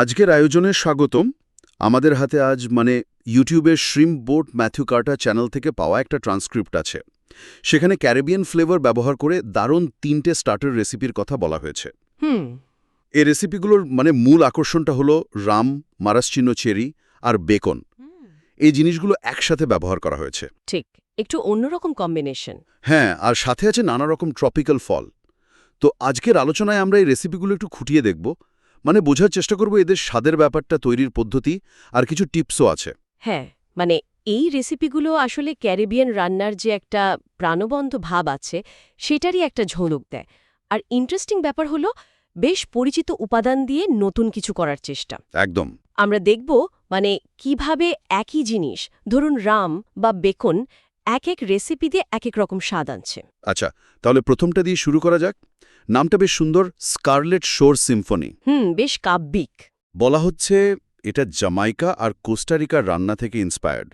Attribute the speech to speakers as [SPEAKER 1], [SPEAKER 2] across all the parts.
[SPEAKER 1] আজকের আয়োজনে স্বাগতম। আমাদের হাতে আজ মানে ইউটিউবের শ্রিম বোট ম্যাথিউ কার্টা চ্যানেল থেকে পাওয়া একটা ট্রান্সক্রিপ্ট আছে। সেখানে ক্যারিবিয়ান ফ্লেভার ব্যবহার করে দারুণ তিনটে স্টার্টার রেসিপির কথা বলা হয়েছে।
[SPEAKER 2] হুম।
[SPEAKER 1] এই রেসিপিগুলোর মানে মূল আকর্ষণটা হলো রাম মারাসচিনো চেরি আর বেকন। এই জিনিসগুলো একসাথে ব্যবহার করা হয়েছে।
[SPEAKER 2] ঠিক। একটু অন্যরকম কম্বিনেশন
[SPEAKER 1] হ্যাঁ আর সাথে আছে নানা রকম ট্রপিক্যাল ফল। তো আজকের আলোচনায় আমরা এই রেসিপিগুলো একটু খুঁটিয়ে দেখব। মানে বোঝার চেষ্টা করব এদের স্বাদের ব্যাপারটা তৈরির পদ্ধতি আর কিছু টিপসও আছে।
[SPEAKER 2] হ্যাঁ মানে এই রেসিপিগুলো আসলে ক্যারিবিয়ান রান্নার যে একটা প্রাণবন্ত ভাব আছে সেটারই একটা ঝলক দেয়। আর ইন্টারেস্টিং ব্যাপার হলো বেশ পরিচিত উপাদান দিয়ে নতুন কিছু করার চেষ্টা।
[SPEAKER 1] একদম।
[SPEAKER 2] আমরা দেখব মানে কীভাবে একই জিনিস ধরুন রাম বা বেকন এক এক রেসিপি দিয়ে এক এক রকম স্বাদ আনছে।
[SPEAKER 1] আচ্ছা তাহলে প্রথমটা দিয়ে শুরু করা যাক। নামটা বেশ সুন্দর স্কারলেট শোর সিম্ফনি।
[SPEAKER 2] হুম বেশ কাব্যিক।
[SPEAKER 1] বলা হচ্ছে এটা জামাইকা আর কোস্টারিকার রান্না থেকে ইন্সপায়ার্ড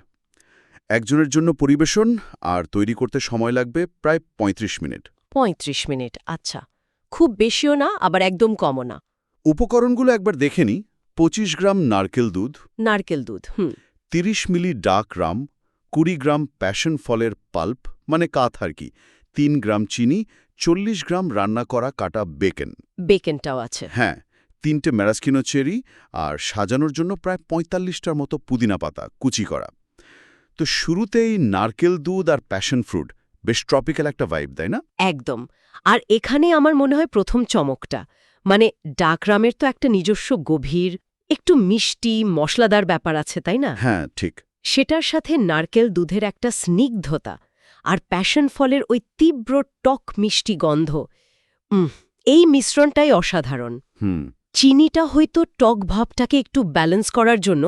[SPEAKER 1] একজনের জন্য পরিবেশন আর তৈরি করতে সময় লাগবে প্রায় ৩৫ মিনিট।
[SPEAKER 2] পঁয়ত্রিশ মিনিট আচ্ছা। খুব বেশিও না আবার একদম কমও না।
[SPEAKER 1] উপকরণগুলো একবার দেখে নিই। পঁচিশ গ্রাম নারকেল দুধ।
[SPEAKER 2] নারকেল দুধ হুম।
[SPEAKER 1] ৩০ মিলি ডাক রাম কুড়ি গ্রাম প্যাশন ফলের পাল্প মানে কাথ আর কি। তিন গ্রাম চিনি চল্লিশ গ্রাম রান্না করা কাটা বেকেন।
[SPEAKER 2] বেকেনটাও আছে।
[SPEAKER 1] হ্যাঁ তিনটে ম্যারাস্কিনো চেরি আর সাজানোর জন্য প্রায় পঁয়তাল্লিশটার মতো পুদিনা পাতা কুচি করা। তো শুরুতেই নারকেল দুধ আর প্যাশন ফ্রুট বেশ ট্রপিক্যাল একটা ভাইব তাই না?
[SPEAKER 2] একদম। আর এখানে আমার মনে হয় প্রথম চমকটা। মানে ডাকরামের তো একটা নিজস্ব গভীর একটু মিষ্টি মশলাদার ব্যাপার আছে তাই না?
[SPEAKER 1] হ্যাঁ ঠিক।
[SPEAKER 2] সেটার সাথে নারকেল দুধের একটা স্নিগ্ধতা। আর প্যাশন ফলের ওই তীব্র টক মিষ্টি গন্ধ। এই মিশ্রণটাই অসাধারণ।
[SPEAKER 1] হুম।
[SPEAKER 2] চিনিটা হয়তো টক ভাবটাকে একটু ব্যালেন্স করার জন্য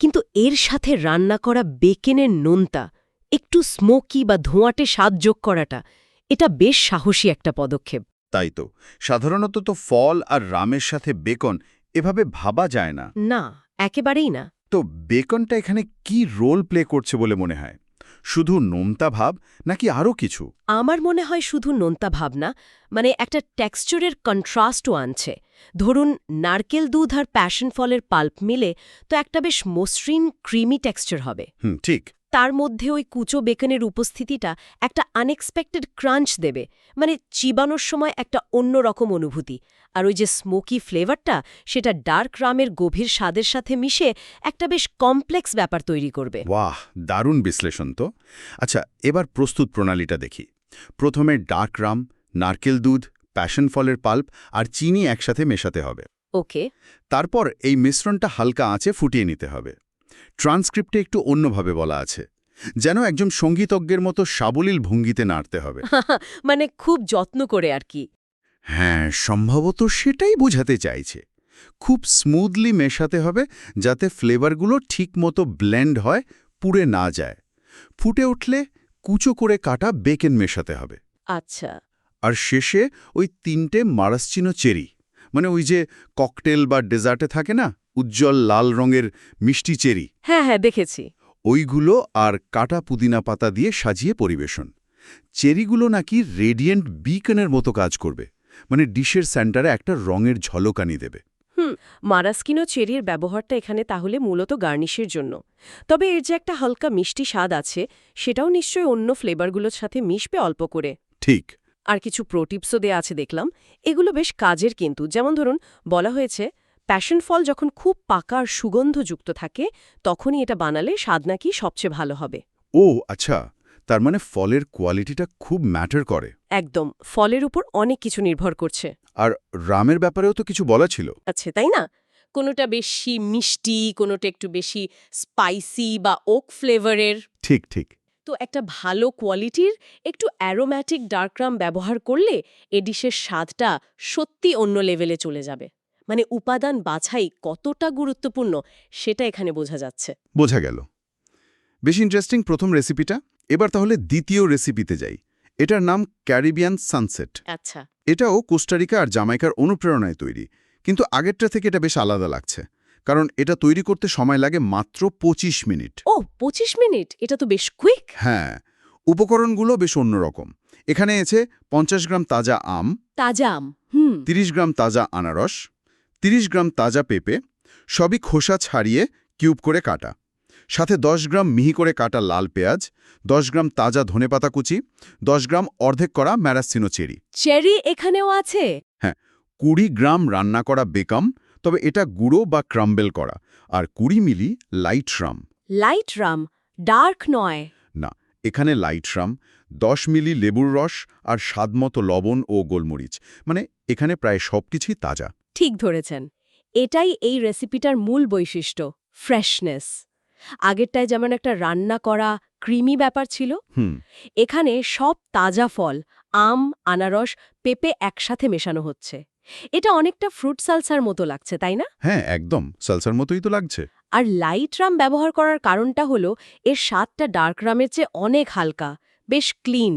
[SPEAKER 2] কিন্তু এর সাথে রান্না করা বেকেনের নোনতা একটু স্মোকি বা ধোঁয়াটে স্বাদ যোগ করাটা এটা বেশ সাহসী একটা পদক্ষেপ।
[SPEAKER 1] তাই তো। সাধারণত তো ফল আর রামের সাথে বেকন এভাবে ভাবা যায় না।
[SPEAKER 2] না একেবারেই না।
[SPEAKER 1] তো বেকনটা এখানে কি রোল প্লে করছে বলে মনে হয়? শুধু নোমতা ভাব নাকি আরও কিছু?
[SPEAKER 2] আমার মনে হয় শুধু নোনতা ভাব না মানে একটা টেক্সচারের কন্ট্রাস্টও আনছে। ধরুন নারকেল দুধ আর প্যাশন ফলের পাল্প মিলে তো একটা বেশ মসৃণ ক্রিমি টেক্সচার হবে।
[SPEAKER 1] হুম ঠিক।
[SPEAKER 2] তার মধ্যে ওই কুচো বেকনের উপস্থিতিটা একটা আনএক্সপেক্টেড ক্রাঞ্চ দেবে। মানে চিবানোর সময় একটা অন্যরকম অনুভূতি। আর ওই যে স্মোকি ফ্লেভারটা সেটা ডার্ক রামের গভীর স্বাদের সাথে মিশে একটা বেশ কমপ্লেক্স ব্যাপার তৈরি করবে।
[SPEAKER 1] বাহ দারুণ বিশ্লেষণ তো। আচ্ছা এবার প্রস্তুত প্রণালীটা দেখি। প্রথমে ডার্ক রাম নারকেল দুধ প্যাশন ফলের পাল্প আর চিনি একসাথে মেশাতে হবে।
[SPEAKER 2] ওকে।
[SPEAKER 1] তারপর এই মিশ্রণটা হালকা আঁচে ফুটিয়ে নিতে হবে। ট্রান্সক্রিপ্টে একটু অন্যভাবে বলা আছে যেন একজন সঙ্গীতজ্ঞের মতো সাবলীল ভঙ্গিতে নাড়তে হবে।
[SPEAKER 2] মানে খুব যত্ন করে আর কি।
[SPEAKER 1] হ্যাঁ সম্ভবত সেটাই বোঝাতে চাইছে। খুব স্মুথলি মেশাতে হবে যাতে ফ্লেভারগুলো ঠিকমতো ব্লেন্ড হয় পুড়ে না যায়। ফুটে উঠলে কুচো করে কাটা বেকেন মেশাতে হবে।
[SPEAKER 2] আচ্ছা।
[SPEAKER 1] আর শেষে ওই তিনটে মারাসচিনো চেরি মানে ওই যে ককটেল বা ডেজার্টে থাকে না উজ্জ্বল লাল রঙের মিষ্টি চেরি।
[SPEAKER 2] হ্যাঁ হ্যাঁ দেখেছি।
[SPEAKER 1] ওইগুলো আর কাটা পুদিনা পাতা দিয়ে সাজিয়ে পরিবেশন। চেরিগুলো নাকি রেডিয়েন্ট বিকনের মতো কাজ করবে। মানে ডিশের সেন্টারে একটা রঙের ঝলকানি দেবে।
[SPEAKER 2] হুম মারাস্কিনো চেরির ব্যবহারটা এখানে তাহলে মূলত গার্নিশের জন্য। তবে এর যে একটা হালকা মিষ্টি স্বাদ আছে সেটাও নিশ্চয়ই অন্য ফ্লেভারগুলোর সাথে মিশবে অল্প করে।
[SPEAKER 1] ঠিক।
[SPEAKER 2] আর কিছু প্রোটিপসও দেয়া আছে দেখলাম। এগুলো বেশ কাজের কিন্তু। যেমন ধরুন বলা হয়েছে প্যাশন ফল যখন খুব পাকা আর সুগন্ধযুক্ত থাকে তখনই এটা বানালে স্বাদ নাকি সবচেয়ে ভালো হবে।
[SPEAKER 1] ও আচ্ছা। তার মানে ফলের কোয়ালিটিটা খুব ম্যাটার করে।
[SPEAKER 2] একদম ফলের উপর অনেক কিছু নির্ভর করছে।
[SPEAKER 1] আর রামের ব্যাপারেও তো কিছু বলা ছিল।
[SPEAKER 2] আচ্ছা তাই না? কোনোটা বেশি মিষ্টি কোনোটা একটু বেশি স্পাইসি বা ওক ফ্লেভারের
[SPEAKER 1] ঠিক ঠিক।
[SPEAKER 2] তো একটা ভালো কোয়ালিটির একটু অ্যারোম্যাটিক ডার্করাম ব্যবহার করলে এ ডিশের স্বাদটা সত্যি অন্য লেভেলে চলে যাবে। মানে উপাদান বাছাই কতটা গুরুত্বপূর্ণ সেটা এখানে বোঝা যাচ্ছে।
[SPEAKER 1] বোঝা গেল। বেশ ইন্টারেস্টিং প্রথম রেসিপিটা এবার তাহলে দ্বিতীয় রেসিপিতে যাই। এটার নাম ক্যারিবিয়ান সানসেট
[SPEAKER 2] আচ্ছা।
[SPEAKER 1] এটাও কোস্টারিকা আর জামাইকার অনুপ্রেরণায় তৈরি। কিন্তু আগেরটা থেকে এটা বেশ আলাদা লাগছে। কারণ এটা তৈরি করতে সময় লাগে মাত্র ২৫ মিনিট।
[SPEAKER 2] ও ২৫ মিনিট? এটা তো বেশ কুইক
[SPEAKER 1] হ্যাঁ। উপকরণগুলো বেশ অন্যরকম। এখানে আছে পঞ্চাশ গ্রাম তাজা আম
[SPEAKER 2] তাজা আম হুম।
[SPEAKER 1] ৩০ গ্রাম তাজা আনারস ৩০ গ্রাম তাজা পেঁপে সবই খোসা ছাড়িয়ে কিউব করে কাটা। সাথে 10 গ্রাম মিহি করে কাটা লাল পেঁয়াজ 10 গ্রাম তাজা ধনেপাতা কুচি 10 গ্রাম অর্ধেক করা ম্যারাসিনো চেরি।
[SPEAKER 2] চেরি এখানেও আছে?
[SPEAKER 1] হ্যাঁ কুড়ি গ্রাম রান্না করা বেকাম তবে এটা গুঁড়ো বা ক্রাম্বেল করা আর কুড়ি milli light rum.
[SPEAKER 2] Light rum dark নয়।
[SPEAKER 1] না এখানে লাইট রাম দশ মিলি লেবুর রস আর স্বাদমতো লবণ ও গোলমরিচ মানে এখানে প্রায় সবকিছুই তাজা।
[SPEAKER 2] ঠিক ধরেছেন। এটাই এই রেসিপিটার মূল বৈশিষ্ট্য ফ্রেশনেস আগেরটায় যেমন একটা রান্না করা ক্রিমি ব্যাপার ছিল এখানে সব তাজা ফল আম আনারস পেঁপে একসাথে মেশানো হচ্ছে। এটা অনেকটা ফ্রুট সালসার মতো লাগছে তাই না?
[SPEAKER 1] হ্যাঁ একদম। সালসার মতোই তো লাগছে।
[SPEAKER 2] আর লাইট রাম ব্যবহার করার কারণটা হলো এর স্বাদটা ডার্ক রামের চেয়ে অনেক হালকা বেশ ক্লিন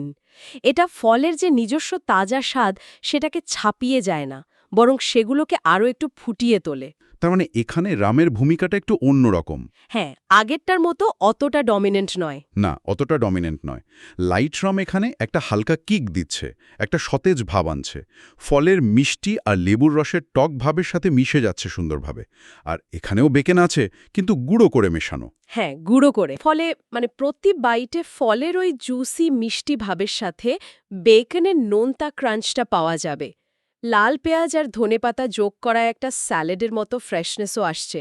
[SPEAKER 2] এটা ফলের যে নিজস্ব তাজা স্বাদ সেটাকে ছাপিয়ে যায় না। বরং সেগুলোকে আরও একটু ফুটিয়ে তোলে।
[SPEAKER 1] তার মানে এখানে রামের ভূমিকাটা একটু অন্যরকম
[SPEAKER 2] হ্যাঁ আগেরটার মতো অতটা ডমিনেন্ট নয়।
[SPEAKER 1] না অতটা ডমিনেন্ট নয়। লাইট রাম এখানে একটা হালকা কিক দিচ্ছে একটা সতেজ ভাব আনছে। ফলের মিষ্টি আর লেবুর রসের টক ভাবের সাথে মিশে যাচ্ছে সুন্দরভাবে। আর এখানেও বেকেন আছে কিন্তু গুঁড়ো করে মেশানো।
[SPEAKER 2] হ্যাঁ গুঁড়ো করে। ফলে মানে প্রতি বাইটে ফলের ওই জুসি মিষ্টি ভাবের সাথে বেকনের নোনতা ক্রাঞ্চটা পাওয়া যাবে। লাল পেঁয়াজ আর ধনেপাতা যোগ করা একটা স্যালাডের মতো ফ্রেশনেসও আসছে।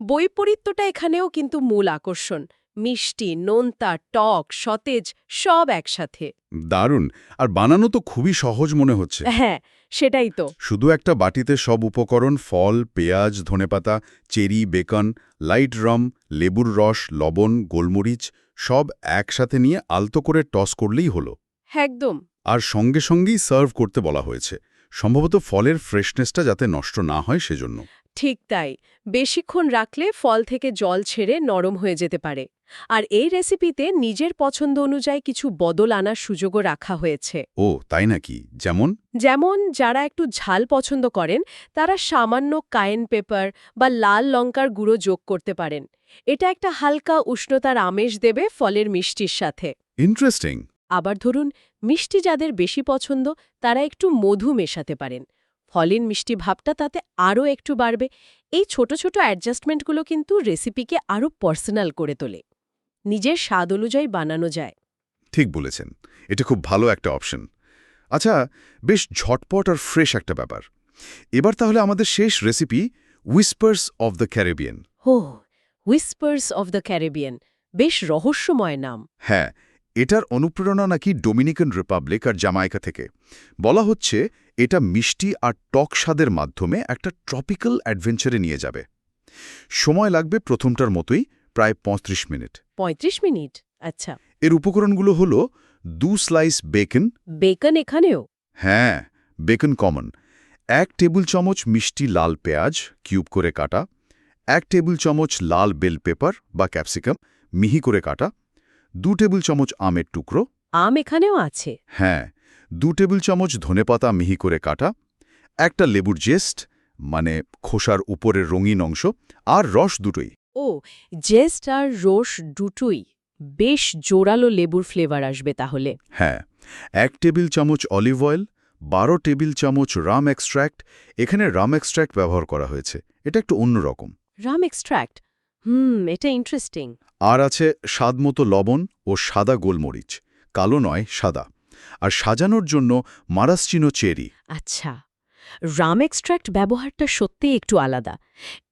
[SPEAKER 2] বৈপরীত্যটা এখানেও কিন্তু মূল আকর্ষণ। মিষ্টি নোনতা টক সতেজ সব একসাথে।
[SPEAKER 1] দারুণ! আর বানানো তো খুবই সহজ মনে হচ্ছে।
[SPEAKER 2] হ্যাঁ সেটাই তো।
[SPEAKER 1] শুধু একটা বাটিতে সব উপকরণ ফল পেঁয়াজ ধনেপাতা চেরি বেকন লাইট রম লেবুর রস লবণ গোলমরিচ সব একসাথে নিয়ে আলতো করে টস করলেই হলো।
[SPEAKER 2] একদম।
[SPEAKER 1] আর সঙ্গে সঙ্গেই সার্ভ করতে বলা হয়েছে। সম্ভবত ফলের ফ্রেশনেসটা যাতে নষ্ট না হয় সেজন্য।
[SPEAKER 2] ঠিক তাই। বেশিক্ষণ রাখলে ফল থেকে জল ছেড়ে নরম হয়ে যেতে পারে। আর এই রেসিপিতে নিজের পছন্দ অনুযায়ী কিছু বদল আনার সুযোগও রাখা হয়েছে।
[SPEAKER 1] ও তাই নাকি? যেমন?
[SPEAKER 2] যেমন যারা একটু ঝাল পছন্দ করেন তারা সামান্য কায়েন পেপার বা লাল লঙ্কার গুঁড়ো যোগ করতে পারেন। এটা একটা হালকা উষ্ণতার আমেজ দেবে ফলের মিষ্টির সাথে।
[SPEAKER 1] ইন্টারেস্টিং!
[SPEAKER 2] আবার ধরুন মিষ্টি যাদের বেশি পছন্দ তারা একটু মধু মেশাতে পারেন। ফলের মিষ্টি ভাবটা তাতে আরও একটু বাড়বে। এই ছোট ছোট অ্যাডজাস্টমেন্টগুলো কিন্তু রেসিপিকে আরও পার্সোনাল করে তোলে। নিজের স্বাদ অনুযায়ী বানানো যায়।
[SPEAKER 1] ঠিক বলেছেন। এটা খুব ভালো একটা অপশন। আচ্ছা বেশ ঝটপট আর ফ্রেশ একটা ব্যাপার। এবার তাহলে আমাদের শেষ recipe whispers of the Caribbean
[SPEAKER 2] হো হুইসপার্স অফ দ্য ক্যারিবিয়ান বেশ রহস্যময় নাম।
[SPEAKER 1] হ্যাঁ এটার অনুপ্রেরণা নাকি ডোমিনিকান রিপাবলিক আর জামাইকা থেকে? বলা হচ্ছে এটা মিষ্টি আর টক স্বাদের মাধ্যমে একটা ট্রপিক্যাল অ্যাডভেঞ্চারে নিয়ে যাবে। সময় লাগবে প্রথমটার মতোই প্রায় ৩৫ মিনিট।
[SPEAKER 2] ৩৫ মিনিট? আচ্ছা।
[SPEAKER 1] এর উপকরণগুলো হল দু স্লাইস বেকন।
[SPEAKER 2] বেকন এখানেও?
[SPEAKER 1] হ্যাঁ বেকন কমন। এক টেবিল চামচ মিষ্টি লাল পেঁয়াজ কিউব করে কাটা। এক টেবিল চামচ লাল বেল পেপার বা ক্যাপসিকাম মিহি করে কাটা। দু টেবিল চামচ আমের টুকরো।
[SPEAKER 2] আম এখানেও আছে।
[SPEAKER 1] হ্যাঁ দু টেবিল চামচ ধনেপাতা মিহি করে কাটা একটা লেবুর জেস্ট মানে খোসার উপরের রঙিন অংশ আর রস দুটোই।
[SPEAKER 2] ও জেস্ট আর রোস দুটোই বেশ জোরালো লেবুর ফ্লেভার আসবে তাহলে।
[SPEAKER 1] হ্যাঁ এক টেবিল চামচ অলিভ অয়েল বারো টেবিল চামচ রাম এক্সট্র্যাক্ট এখানে রাম এক্সট্র্যাক্ট ব্যবহার করা হয়েছে এটা একটু অন্যরকম
[SPEAKER 2] রাম এক্সট্র্যাক্ট হুম এটা ইন্টারেস্টিং
[SPEAKER 1] আর আছে স্বাদমতো লবণ ও সাদা গোলমরিচ কালো নয় সাদা। আর সাজানোর জন্য মারাসচিনো চেরি।
[SPEAKER 2] আচ্ছা রাম এক্সট্র্যাক্ট ব্যবহারটা সত্যিই একটু আলাদা।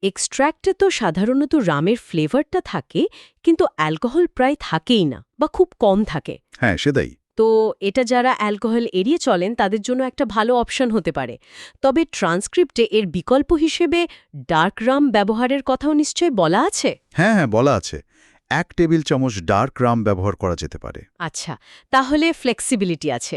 [SPEAKER 2] এক্সট্র্যাক্টে তো সাধারণত রামের ফ্লেভারটা থাকে কিন্তু অ্যালকোহল প্রায় থাকেই না বা খুব কম থাকে।
[SPEAKER 1] হ্যাঁ সেটাই।
[SPEAKER 2] তো এটা যারা অ্যালকোহল এড়িয়ে চলেন তাদের জন্য একটা ভালো অপশন হতে পারে। তবে ট্রান্সক্রিপ্টে এর বিকল্প হিসেবে ডার্ক রাম ব্যবহারের কথাও নিশ্চয় বলা আছে?
[SPEAKER 1] হ্যাঁ হ্যাঁ বলা আছে। এক টেবিল চামচ ডার্ক রাম ব্যবহার করা যেতে পারে।
[SPEAKER 2] আচ্ছা তাহলে ফ্লেক্সিবিলিটি আছে।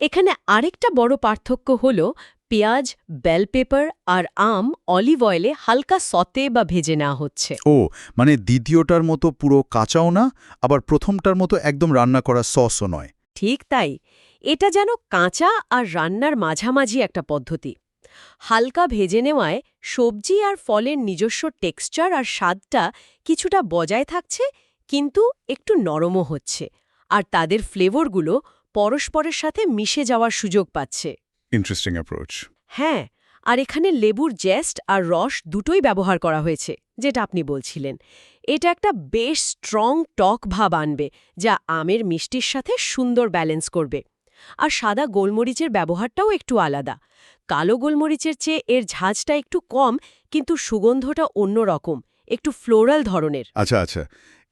[SPEAKER 2] এখানে আরেকটা বড় পার্থক্য হল পেঁয়াজ বেল পেপার আর আম অলিভ অয়েলে হালকা সতে বা ভেজে নেওয়া হচ্ছে।
[SPEAKER 1] ও মানে দ্বিতীয়টার মতো পুরো কাঁচাও না আবার প্রথমটার মতো একদম রান্না করা সসও নয়।
[SPEAKER 2] ঠিক তাই এটা যেন কাঁচা আর রান্নার মাঝামাঝি একটা পদ্ধতি। হালকা ভেজে নেওয়ায় সবজি আর ফলের নিজস্ব টেক্সচার আর স্বাদটা কিছুটা বজায় থাকছে কিন্তু একটু নরমও হচ্ছে আর তাদের ফ্লেভারগুলো পরস্পরের সাথে মিশে যাওয়ার সুযোগ পাচ্ছে।
[SPEAKER 1] ইন্টারেস্টিং অ্যাপ্রোচ
[SPEAKER 2] হ্যাঁ আর এখানে লেবুর জেস্ট আর রস দুটোই ব্যবহার করা হয়েছে যেটা আপনি বলছিলেন। এটা একটা বেশ স্ট্রং টক ভাব আনবে যা আমের মিষ্টির সাথে সুন্দর ব্যালেন্স করবে। আর সাদা গোলমরিচের ব্যবহারটাও একটু আলাদা। কালো গোলমরিচের চেয়ে এর ঝাঁজটা একটু কম কিন্তু সুগন্ধটা অন্য রকম একটু ফ্লোরাল ধরনের।
[SPEAKER 3] আচ্ছা আচ্ছা।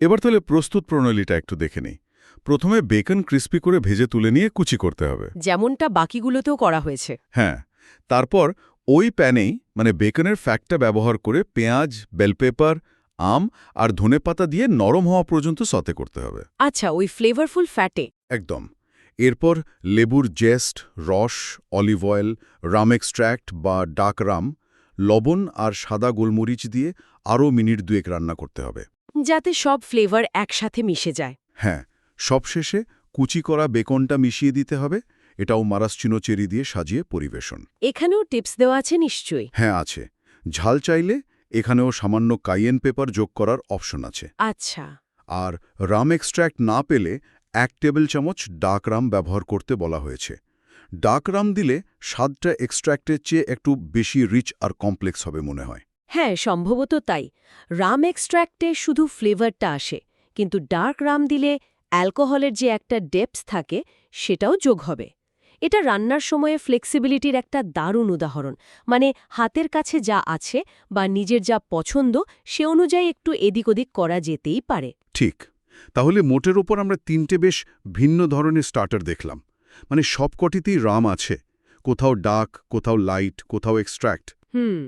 [SPEAKER 3] এবার তাহলে প্রস্তুত প্রণালীটা একটু দেখে নেই। প্রথমে বেকন ক্রিস্পি করে ভেজে তুলে নিয়ে কুচি করতে হবে।
[SPEAKER 2] যেমনটা বাকিগুলোতেও করা হয়েছে।
[SPEAKER 3] হ্যাঁ তারপর ওই প্যানেই মানে বেকনের ফ্যাটটা ব্যবহার করে পেঁয়াজ বেল পেপার আম আর ধনেপাতা দিয়ে নরম হওয়া পর্যন্ত সতে করতে হবে।
[SPEAKER 2] আচ্ছা ওই ফ্লেভারফুল ফ্যাটে
[SPEAKER 3] একদম। এরপর লেবুর জেস্ট রস অলিভ অয়েল রাম এক্সট্র্যাক্ট বা ডাক রাম লবণ আর সাদা গোলমরিচ দিয়ে আরও মিনিট দুয়েক রান্না করতে হবে।
[SPEAKER 2] যাতে সব ফ্লেভার একসাথে মিশে যায়।
[SPEAKER 3] হ্যাঁ সবশেষে কুচি করা বেকনটা মিশিয়ে দিতে হবে এটাও মারাসচিনো চেরি দিয়ে সাজিয়ে পরিবেশন।
[SPEAKER 2] এখানেও টিপস দেওয়া আছে নিশ্চয়ই।
[SPEAKER 3] হ্যাঁ আছে। ঝাল চাইলে এখানেও সামান্য কাইয়েন পেপার যোগ করার অপশন আছে।
[SPEAKER 2] আচ্ছা।
[SPEAKER 3] আর রাম এক্সট্র্যাক্ট না পেলে এক টেবিল চামচ ডাক রাম ব্যবহার করতে বলা হয়েছে। ডাক রাম দিলে স্বাদটা এক্সট্র্যাক্টের চেয়ে একটু বেশি রিচ আর কমপ্লেক্স হবে মনে হয়।
[SPEAKER 2] হ্যাঁ সম্ভবত তাই। রাম এক্সট্র্যাক্টে শুধু ফ্লেভারটা আসে কিন্তু ডার্ক রাম দিলে অ্যালকোহলের যে একটা ডেপস থাকে সেটাও যোগ হবে। এটা রান্নার সময়ে ফ্লেক্সিবিলিটির একটা দারুণ উদাহরণ। মানে হাতের কাছে যা আছে বা নিজের যা পছন্দ সে অনুযায়ী একটু এদিক ওদিক করা যেতেই পারে।
[SPEAKER 3] ঠিক। তাহলে মোটের ওপর আমরা তিনটে বেশ ভিন্ন ধরনের স্টার্টার দেখলাম। মানে সবকটিতেই রাম আছে। কোথাও ডাক কোথাও লাইট কোথাও এক্সট্র্যাক্ট
[SPEAKER 2] হুম।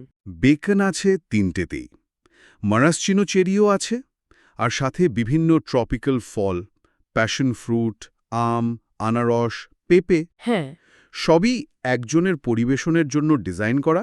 [SPEAKER 3] বেকন আছে তিনটেতেই। মারাসচিনো চেরিও আছে। আর সাথে বিভিন্ন ট্রপিক্যাল ফল প্যাশন ফ্রুট আম আনারস পেঁপে
[SPEAKER 2] হ্যাঁ।
[SPEAKER 3] সবই একজনের পরিবেশনের জন্য ডিজাইন করা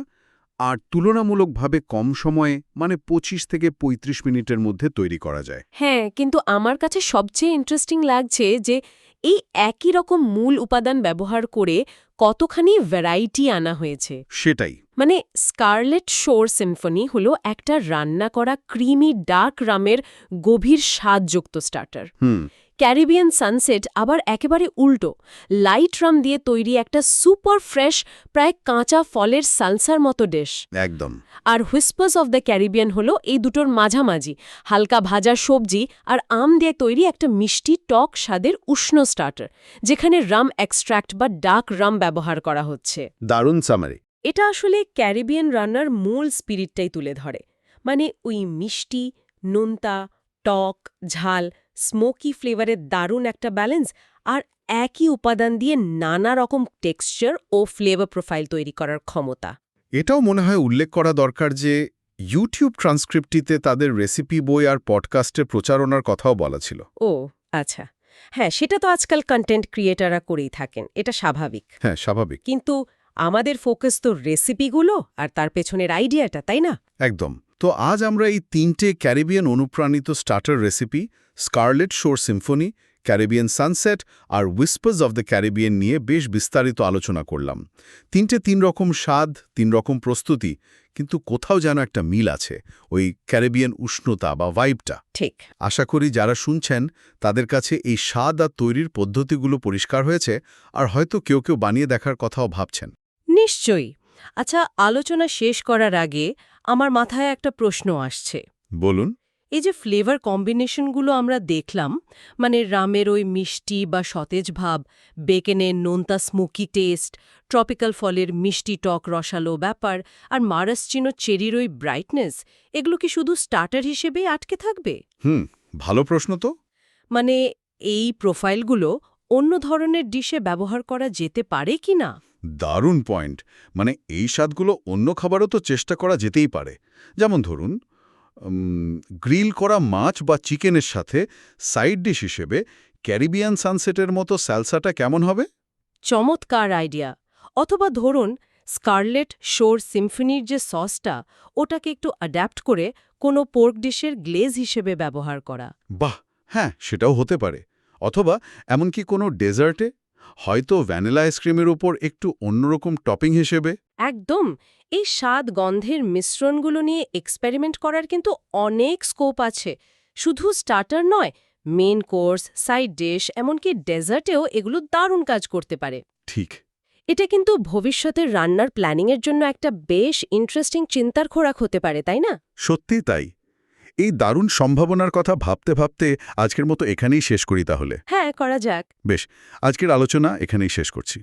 [SPEAKER 3] আর তুলনামূলকভাবে কম সময়ে মানে ২৫ থেকে ৩৫ মিনিটের মধ্যে তৈরি করা যায়।
[SPEAKER 2] হ্যাঁ কিন্তু আমার কাছে সবচেয়ে ইন্টারেস্টিং লাগছে যে এই একই রকম মূল উপাদান ব্যবহার করে কতখানি ভ্যারাইটি আনা হয়েছে।
[SPEAKER 3] সেটাই।
[SPEAKER 2] মানে স্কারলেট শোর সিম্ফনি হলো একটা রান্না করা ক্রিমি ডার্ক রামের গভীর স্বাদযুক্ত স্টার্টার
[SPEAKER 3] হুম।
[SPEAKER 2] ক্যারিবিয়ান সানসেট আবার একেবারে উল্টো। লাইট রাম দিয়ে তৈরি একটা সুপার ফ্রেশ প্রায় কাঁচা ফলের সালসার মতো ডিশ।
[SPEAKER 3] একদম।
[SPEAKER 2] আর হুইস্পার্স অফ দ্য ক্যারিবিয়ান হলো এই দুটোর মাঝামাঝি। হালকা ভাজা সবজি আর আম দিয়ে তৈরি একটা মিষ্টি টক স্বাদের উষ্ণ স্টার্টার যেখানে রাম এক্সট্র্যাক্ট বা ডার্ক রাম ব্যবহার করা হচ্ছে।
[SPEAKER 1] দারুণ সামারি
[SPEAKER 2] এটা আসলে ক্যারিবিয়ান রান্নার মূল স্পিরিটটাই তুলে ধরে। মানে ওই মিষ্টি নোনতা টক ঝাল স্মোকি ফ্লেভারের দারুণ একটা ব্যালেন্স আর একই উপাদান দিয়ে নানা রকম টেক্সচার ও ফ্লেভার প্রোফাইল তৈরি করার ক্ষমতা।
[SPEAKER 1] এটাও মনে হয় উল্লেখ করা দরকার যে ইউটিউব ট্রান্সক্রিপ্টটিতে তাদের রেসিপি বই আর পডকাস্টের প্রচারণার কথাও বলা ছিল।
[SPEAKER 2] ও আচ্ছা। হ্যাঁ সেটা তো আজকাল কন্টেন্ট ক্রিয়েটাররা করেই থাকেন এটা স্বাভাবিক।
[SPEAKER 1] হ্যাঁ স্বাভাবিক।
[SPEAKER 2] কিন্তু আমাদের ফোকাস তো রেসিপিগুলো আর তার পেছনের আইডিয়াটা তাই না?
[SPEAKER 1] একদম। তো আজ আমরা এই তিনটে ক্যারিবিয়ান অনুপ্রাণিত starter recipe scarlet shore symphony Caribbean sunset R whispers of the Caribbean নিয়ে বেশ বিস্তারিত আলোচনা করলাম। তিনটে তিন রকম স্বাদ তিন রকম প্রস্তুতি কিন্তু কোথাও যেন একটা মিল আছে ওই ক্যারিবিয়ান উষ্ণতা বা ভাইবটা
[SPEAKER 2] ঠিক।
[SPEAKER 1] আশা করি যারা শুনছেন তাদের কাছে এই স্বাদ আর তৈরির পদ্ধতিগুলো পরিষ্কার হয়েছে আর হয়তো কেউ কেউ বানিয়ে দেখার কথাও ভাবছেন।
[SPEAKER 2] নিশ্চয়ই। আচ্ছা আলোচনা শেষ করার আগে আমার মাথায় একটা প্রশ্ন আসছে।
[SPEAKER 1] বলুন।
[SPEAKER 2] এই যে ফ্লেভার কম্বিনেশনগুলো আমরা দেখলাম মানে রামের ওই মিষ্টি বা সতেজ ভাব বেকেনের নোনতা স্মোকি টেস্ট ট্রপিক্যাল ফলের মিষ্টি টক রসালো ব্যাপার আর মারাসচিনো চেরির ওই ব্রাইটনেস এগুলো কি শুধু স্টার্টার হিসেবেই আটকে থাকবে?
[SPEAKER 1] হুম ভালো প্রশ্ন তো।
[SPEAKER 2] মানে এই প্রোফাইলগুলো অন্য ধরনের ডিশে ব্যবহার করা যেতে পারে কি না
[SPEAKER 1] দারুণ পয়েন্ট। মানে এই স্বাদগুলো অন্য খাবারও তো চেষ্টা করা যেতেই পারে। যেমন ধরুন গ্রিল করা মাছ বা চিকেনের সাথে সাইড ডিশ হিসেবে ক্যারিবিয়ান সানসেটের মতো স্যালসাটা কেমন হবে?
[SPEAKER 2] চমৎকার আইডিয়া। অথবা ধরুন স্কারলেট শোর সিম্ফনির যে সসটা ওটাকে একটু অ্যাডাপ্ট করে কোনো পোর্ক ডিশের গ্লেজ হিসেবে ব্যবহার করা।
[SPEAKER 1] বাহ! হ্যাঁ সেটাও হতে পারে। অথবা এমনকি কোনো ডেজার্টে হয়তো ভ্যানিলা আইসক্রিমের উপর একটু অন্যরকম টপিং হিসেবে?
[SPEAKER 2] একদম। এই স্বাদ গন্ধের মিশ্রণগুলো নিয়ে এক্সপেরিমেন্ট করার কিন্তু অনেক স্কোপ আছে। শুধু স্টার্টার নয় মেন কোর্স সাইড ডিশ এমনকি ডেজার্টেও এগুলো দারুণ কাজ করতে পারে।
[SPEAKER 1] ঠিক।
[SPEAKER 2] এটা কিন্তু ভবিষ্যতের রান্নার প্ল্যানিংয়ের জন্য একটা বেশ ইন্টারেস্টিং চিন্তার খোরাক হতে পারে তাই না?
[SPEAKER 1] সত্যিই তাই। এই দারুণ সম্ভাবনার কথা ভাবতে ভাবতে আজকের মতো এখানেই শেষ করি তাহলে।
[SPEAKER 2] হ্যাঁ করা যাক।
[SPEAKER 1] বেশ আজকের আলোচনা এখানেই শেষ করছি।